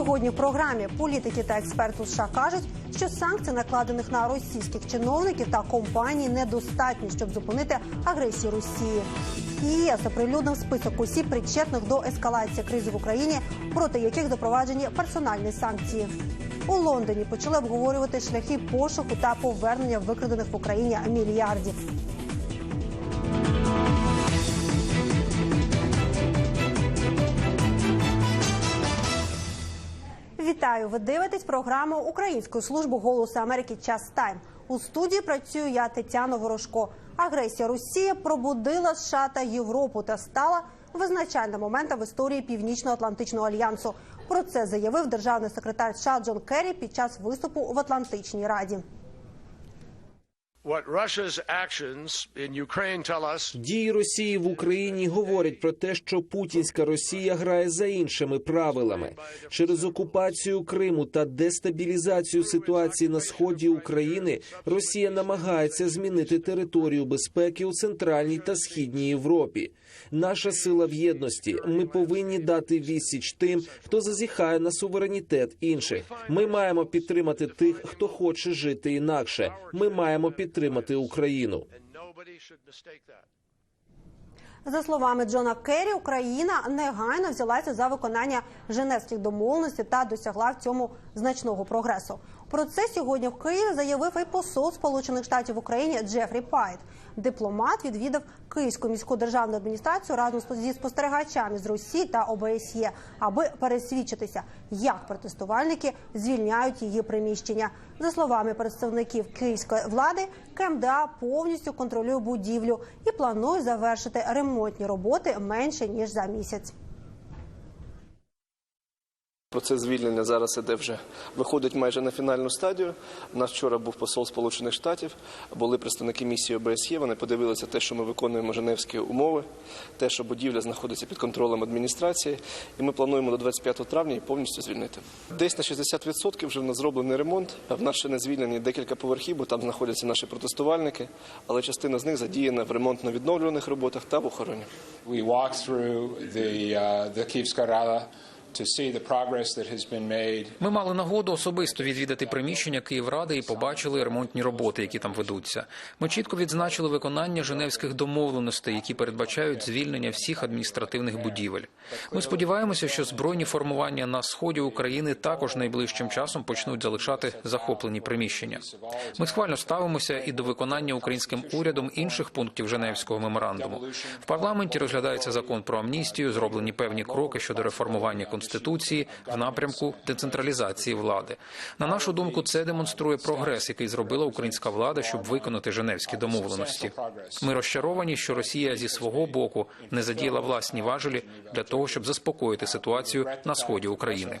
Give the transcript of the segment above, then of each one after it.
Сьогодні в програмі політики та експерти США кажуть, що санкцій, накладених на російських чиновників та компаній, недостатньо, щоб зупинити агресію Росії. ЄС оприлюднив список осіб, причетних до ескалації кризи в Україні, проти яких запроваджені персональні санкції. У Лондоні почали обговорювати шляхи пошуку та повернення викрадених в Україні мільярдів. Вітаю! Ви дивитесь програму Української служби голосу Америки Час Тайм. У студії працюю я Тетяна Ворожко. Агресія Росії пробудила США та Європу та стала визначальним моментом в історії Північно-Атлантичного альянсу. Про це заявив державний секретар США Джон Керрі під час виступу в Атлантичній раді. Дії Росії в Україні говорять про те, що путінська Росія грає за іншими правилами через окупацію Криму та дестабілізацію ситуації на сході України. Росія намагається змінити територію безпеки у центральній та східній Європі. Наша сила в єдності. Ми повинні дати відсіч тим, хто зазіхає на суверенітет інших. Ми маємо підтримати тих, хто хоче жити інакше. Ми маємо підтримати Україну. За словами Джона Керрі, Україна негайно взялася за виконання Женевських домовленостей та досягла в цьому значного прогресу. Про це сьогодні в Києві заявив і посол Сполучених Штатів в Україні Джефрі Пайт. Дипломат відвідав Київську міську державну адміністрацію разом зі спостерігачами з Росії та ОБСЄ, аби пересвідчитися, як протестувальники звільняють її приміщення. За словами представників київської влади, КМДА повністю контролює будівлю і планує завершити ремонтні роботи менше ніж за місяць. Процес звільнення зараз іде вже виходить майже на фінальну стадію. У нас вчора був посол Сполучених Штатів, були представники місії ОБСЄ. Вони подивилися те, що ми виконуємо Женевські умови, те, що будівля знаходиться під контролем адміністрації, і ми плануємо до 25 травня її повністю звільнити. Десь на 60% вже в нас зроблений ремонт. В нас ще не звільнені декілька поверхів, бо там знаходяться наші протестувальники, але частина з них задіяна в ремонтно-відновлюваних роботах та в охороні. We walked through the, uh, Ми мали нагоду особисто відвідати приміщення Київради і побачили ремонтні роботи, які там ведуться. Ми чітко відзначили виконання женевських домовленостей, які передбачають звільнення всіх адміністративних будівель. Ми сподіваємося, що збройні формування на сході України також найближчим часом почнуть залишати захоплені приміщення. Ми схвально ставимося і до виконання українським урядом інших пунктів Женевського меморандуму. В парламенті розглядається закон про амністію, зроблені певні кроки щодо реформування конституції в напрямку децентралізації влади. На нашу думку, це демонструє прогрес, який зробила українська влада, щоб виконати Женевські домовленості. Ми розчаровані, що Росія зі свого боку не задіяла власні важелі для того, щоб заспокоїти ситуацію на сході України.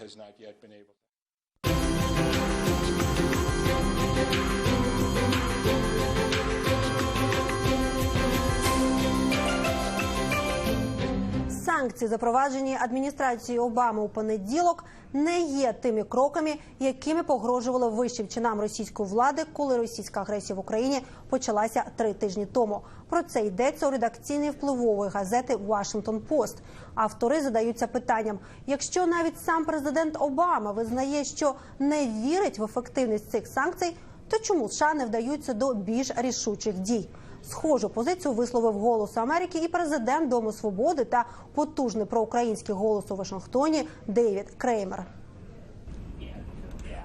Санкції, запроваджені адміністрацією Обами у понеділок, не є тими кроками, якими погрожували вищим чинам російської влади, коли російська агресія в Україні почалася три тижні тому. Про це йдеться у редакційній впливової газети Washington Post. Автори задаються питанням: якщо навіть сам президент Обама визнає, що не вірить в ефективність цих санкцій, то чому США не вдаються до більш рішучих дій? Схожу позицію висловив голос Америки і президент Дому Свободи та потужний проукраїнський голос у Вашингтоні Дейвід Креймер.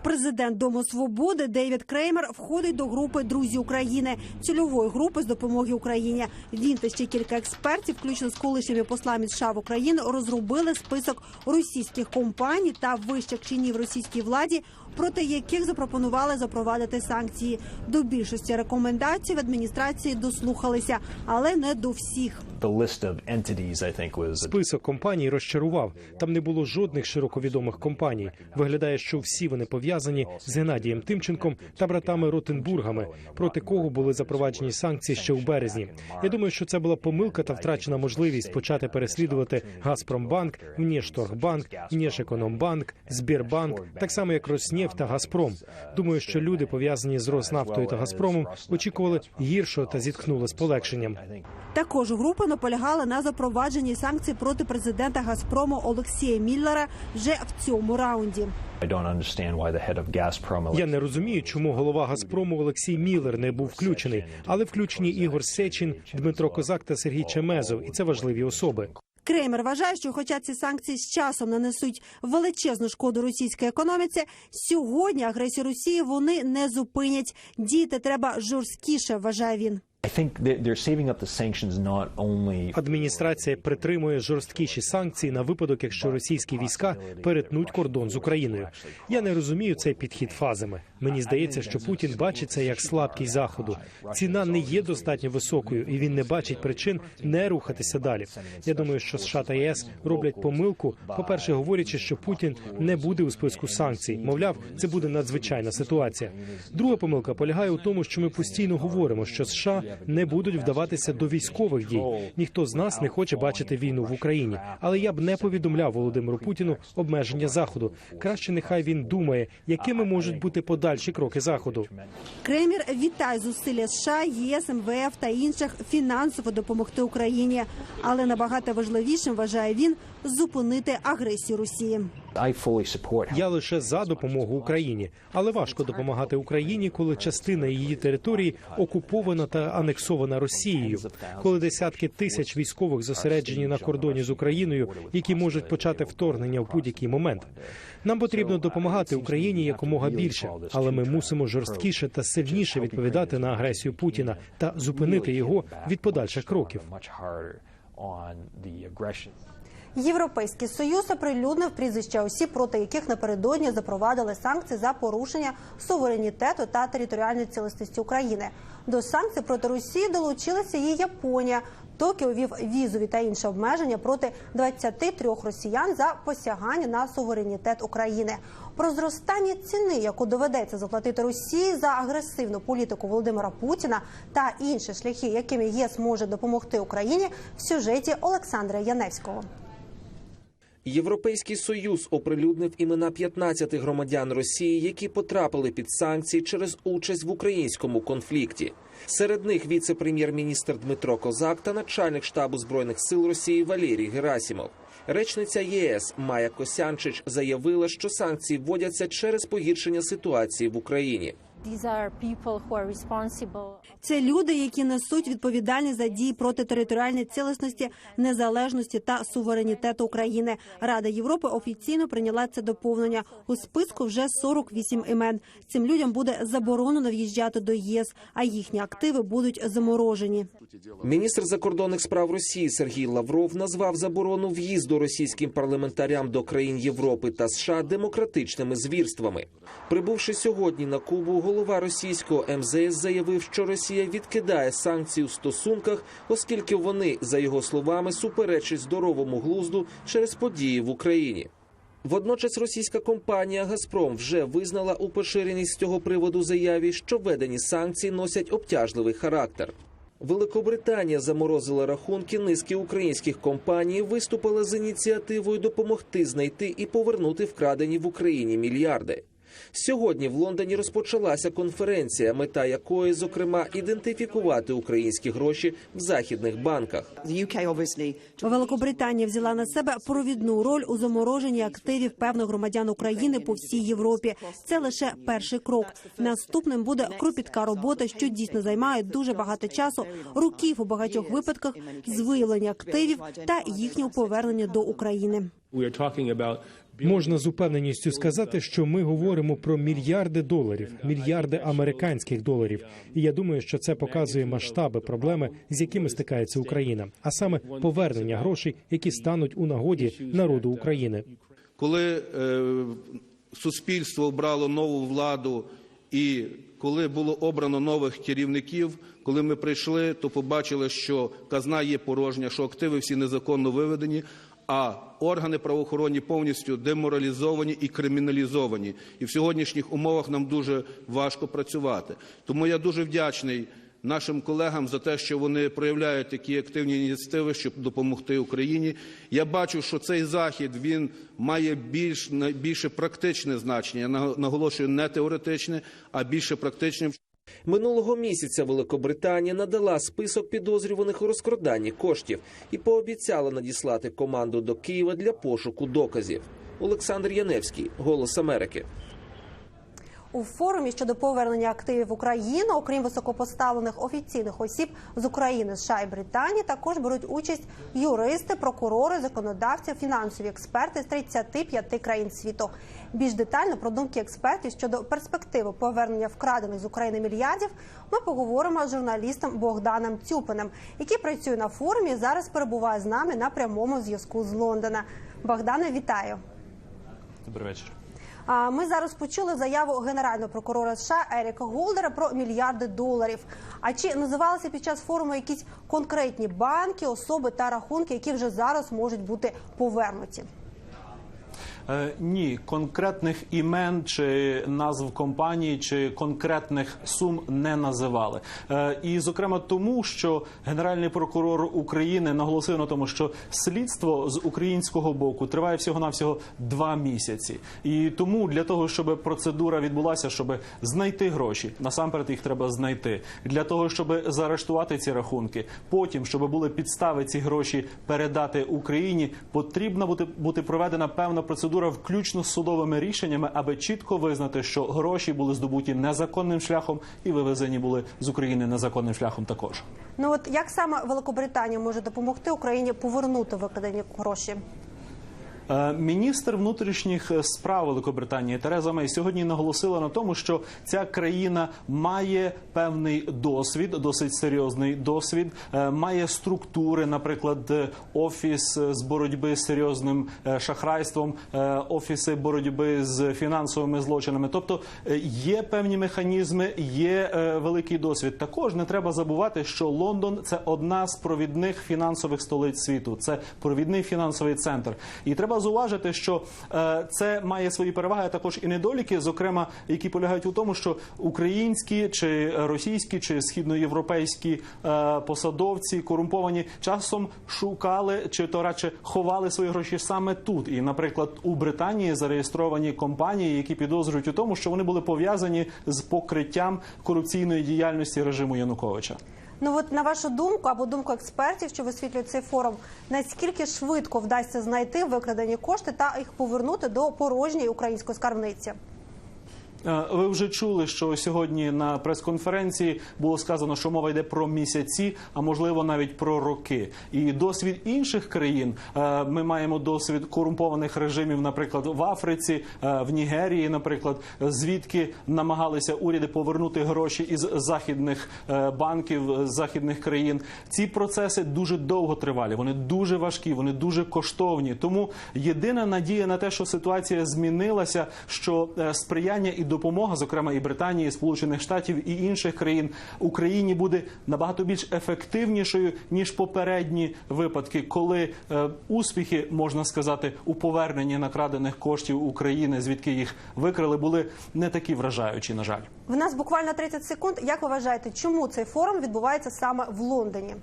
Президент Дому Свободи Дейвід Креймер входить до групи Друзі України цільової групи з допомоги Україні. Він та ще кілька експертів, включно з колишніми послами США в Україну, розробили список російських компаній та вищих чинів російській владі, проти яких запропонували запровадити санкції. До більшості рекомендацій в адміністрації дослухалися, але не до всіх. Список компаній розчарував. Там не було жодних широковідомих компаній. Виглядає, що всі вони пов'язані з Геннадієм Тимченком та братами Ротенбургами, проти кого були запроваджені санкції ще у березні. Я думаю, що це була помилка та втрачена можливість почати переслідувати Газпромбанк, Внешторгбанк, Внешекономбанк, Збірбанк, так само як Роснефть та Газпром. Думаю, що люди пов'язані з Роснавтою та Газпромом очікували гіршого та зіткнули з полегшенням. Також група нещодавно полягали на запровадженні санкцій проти президента Газпрому Олексія Міллера вже в цьому раунді. Я не розумію, чому голова Газпрому Олексій Міллер не був включений, але включені Ігор Сечин, Дмитро Козак та Сергій Чемезов, і це важливі особи. Кремер вважає, що, хоча ці санкції з часом нанесуть величезну шкоду російській економіці, сьогодні агресію Росії вони не зупинять. Діяти треба жорсткіше, вважає він. Адміністрація притримує жорсткіші санкції на випадок, якщо російські війська перетнуть кордон з Україною. Я не розумію цей підхід фазами. Мені здається, що Путін бачить це як слабкість заходу. Ціна не є достатньо високою, і він не бачить причин не рухатися далі. Я думаю, що США та ЄС роблять помилку. По перше, говорячи, що Путін не буде у списку санкцій. Мовляв, це буде надзвичайна ситуація. Друга помилка полягає у тому, що ми постійно говоримо, що США не будуть вдаватися до військових дій. Ніхто з нас не хоче бачити війну в Україні. Але я б не повідомляв Володимиру Путіну обмеження заходу. Краще нехай він думає, якими можуть бути подальші кроки заходу. Кремер вітає зусилля США, ЄС, МВФ та інших фінансово допомогти Україні. Але набагато важливішим вважає він зупинити агресію Росії. Я лише за допомогу Україні, але важко допомагати Україні, коли частина її території окупована та анексована Росією, коли десятки тисяч військових зосереджені на кордоні з Україною, які можуть почати вторгнення в будь-який момент. Нам потрібно допомагати Україні якомога більше, але ми мусимо жорсткіше та сильніше відповідати на агресію Путіна та зупинити його від подальших кроків. Європейський союз оприлюднив прізвища осіб, проти яких напередодні запровадили санкції за порушення суверенітету та територіальної цілісності України. До санкцій проти Росії долучилася і Японія. Токіо вів візові та інші обмеження проти 23 росіян за посягання на суверенітет України. Про зростання ціни, яку доведеться заплатити Росії за агресивну політику Володимира Путіна та інші шляхи, якими ЄС може допомогти Україні, в сюжеті Олександра Яневського. Європейський союз оприлюднив імена 15 громадян Росії, які потрапили під санкції через участь в українському конфлікті. Серед них віце-прем'єр-міністр Дмитро Козак та начальник штабу збройних сил Росії Валерій Герасімов. Речниця ЄС Майя Косянчич заявила, що санкції вводяться через погіршення ситуації в Україні. These are people who are responsible. Це люди, які несуть відповідальність за дії проти територіальної цілісності, незалежності та суверенітету України. Рада Європи офіційно прийняла це доповнення. У списку вже 48 імен. Цим людям буде заборонено в'їжджати до ЄС, а їхні активи будуть заморожені. Міністр закордонних справ Росії Сергій Лавров назвав заборону в'їзду російським парламентарям до країн Європи та США демократичними звірствами. Прибувши сьогодні на Кубу, голова російського МЗС заявив, що Росія відкидає санкції у стосунках, оскільки вони, за його словами, суперечать здоровому глузду через події в Україні. Водночас російська компанія Газпром вже визнала у поширеність з цього приводу заяві, що введені санкції носять обтяжливий характер. Великобританія заморозила рахунки низки українських компаній, виступила з ініціативою допомогти знайти і повернути вкрадені в Україні мільярди. Сьогодні в Лондоні розпочалася конференція, мета якої, зокрема, ідентифікувати українські гроші в західних банках. Великобританія взяла на себе провідну роль у замороженні активів певних громадян України по всій Європі. Це лише перший крок. Наступним буде кропітка робота, що дійсно займає дуже багато часу, років у багатьох випадках з виявлення активів та їхнього повернення до України. Можна з упевненістю сказати, що ми говоримо про мільярди доларів, мільярди американських доларів. І я думаю, що це показує масштаби проблеми, з якими стикається Україна, а саме повернення грошей, які стануть у нагоді народу України. коли е, суспільство обрало нову владу і коли було обрано нових керівників, коли ми прийшли, то побачили, що казна є порожня, що активи всі незаконно виведені, а органи правоохоронні повністю деморалізовані і криміналізовані. І в сьогоднішніх умовах нам дуже важко працювати. Тому я дуже вдячний нашим колегам за те, що вони проявляють такі активні ініціативи, щоб допомогти Україні. Я бачу, що цей захід він має більш більше практичне значення. Я наголошую не теоретичне, а більше практичне. Минулого місяця Великобританія надала список підозрюваних у розкраданні коштів і пообіцяла надіслати команду до Києва для пошуку доказів. Олександр Яневський, Голос Америки. У форумі щодо повернення активів в Україну, окрім високопоставлених офіційних осіб з України, США і Британії, також беруть участь юристи, прокурори, законодавці, фінансові експерти з 35 країн світу. Більш детально про думки експертів щодо перспективи повернення вкрадених з України мільярдів ми поговоримо з журналістом Богданом Цюпиним, який працює на форумі. і Зараз перебуває з нами на прямому зв'язку з Лондона. Богдане, вітаю. Добрий вечір. Ми зараз почули заяву генерального прокурора США Еріка Голдера про мільярди доларів. А чи називалися під час форуму якісь конкретні банки, особи та рахунки, які вже зараз можуть бути повернуті? Е, ні, конкретних імен чи назв компаній чи конкретних сум не називали. Е, і зокрема тому, що генеральний прокурор України наголосив на тому, що слідство з українського боку триває всього навсього два місяці. І тому для того, щоб процедура відбулася, щоб знайти гроші, насамперед їх треба знайти. Для того, щоб заарештувати ці рахунки, потім, щоб були підстави ці гроші передати Україні, потрібна бути бути проведена певна процедура, включно з судовими рішеннями, аби чітко визнати, що гроші були здобуті незаконним шляхом і вивезені були з України незаконним шляхом. Також Ну от як саме Великобританія може допомогти Україні повернути викрадені гроші? Е, Міністр внутрішніх справ Великобританії Тереза Мей сьогодні наголосила на тому, що ця країна має певний досвід, досить серйозний досвід, е, має структури, наприклад, е, офіс з боротьби з серйозним е, шахрайством, е, офіси боротьби з фінансовими злочинами. Тобто е, є певні механізми, є е, великий досвід. Також не треба забувати, що Лондон це одна з провідних фінансових столиць світу. Це провідний фінансовий центр. І треба зауважити, що е, це має свої переваги, а також і недоліки, зокрема, які полягають у тому, що українські чи російські чи східноєвропейські е, посадовці корумповані часом шукали чи то радше ховали свої гроші саме тут. І, наприклад, у Британії зареєстровані компанії, які підозрюють у тому, що вони були пов'язані з покриттям корупційної діяльності режиму Януковича. Ну от на вашу думку або думку експертів, що висвітлюють цей форум, наскільки швидко вдасться знайти викрадені кошти та їх повернути до порожньої української скарбниці? Е, Ви вже чули, що сьогодні на прес-конференції було сказано, що мова йде про місяці, а можливо навіть про роки. І досвід інших країн е, ми маємо досвід корумпованих режимів, наприклад, в Африці, е, в Нігерії, наприклад, звідки намагалися уряди повернути гроші із західних банків з західних країн. Ці процеси дуже довго тривалі. Вони дуже важкі, вони дуже коштовні. Тому єдина надія на те, що ситуація змінилася, що сприяння і допомога, зокрема і Британії, і Сполучених Штатів і інших країн Україні буде набагато більш ефективнішою ніж попередні випадки, коли е, успіхи можна сказати у поверненні накрадених коштів України, звідки їх викрали, були не такі вражаючі. На жаль. В нас буквально 30 секунд. Як ви вважаєте, чому цей форум відбувається саме в Лондоні?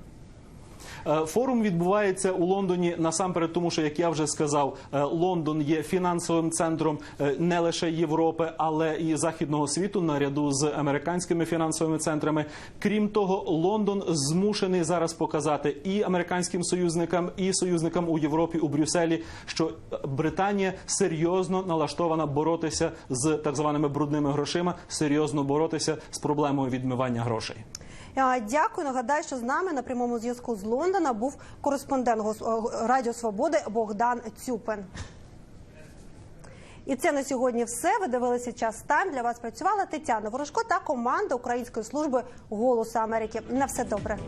Е, Форум відбувається у Лондоні насамперед, тому що як я вже сказав, е, Лондон є фінансовим центром е, не лише Європи, але і західного світу наряду з американськими фінансовими центрами. Крім того, Лондон змушений зараз показати і американським союзникам, і союзникам у Європі у Брюсселі, що Британія серйозно налаштована боротися з так званими брудними грошима, серйозно боротися з проблемою відмивання грошей. Я Дякую. Нагадаю, що з нами на прямому зв'язку з Лондона був кореспондент е, Радіо Свободи Богдан Цюпин. І це на сьогодні все. Ви дивилися час тайм. Для вас працювала Тетяна Ворожко та команда Української служби Голосу Америки. На все добре.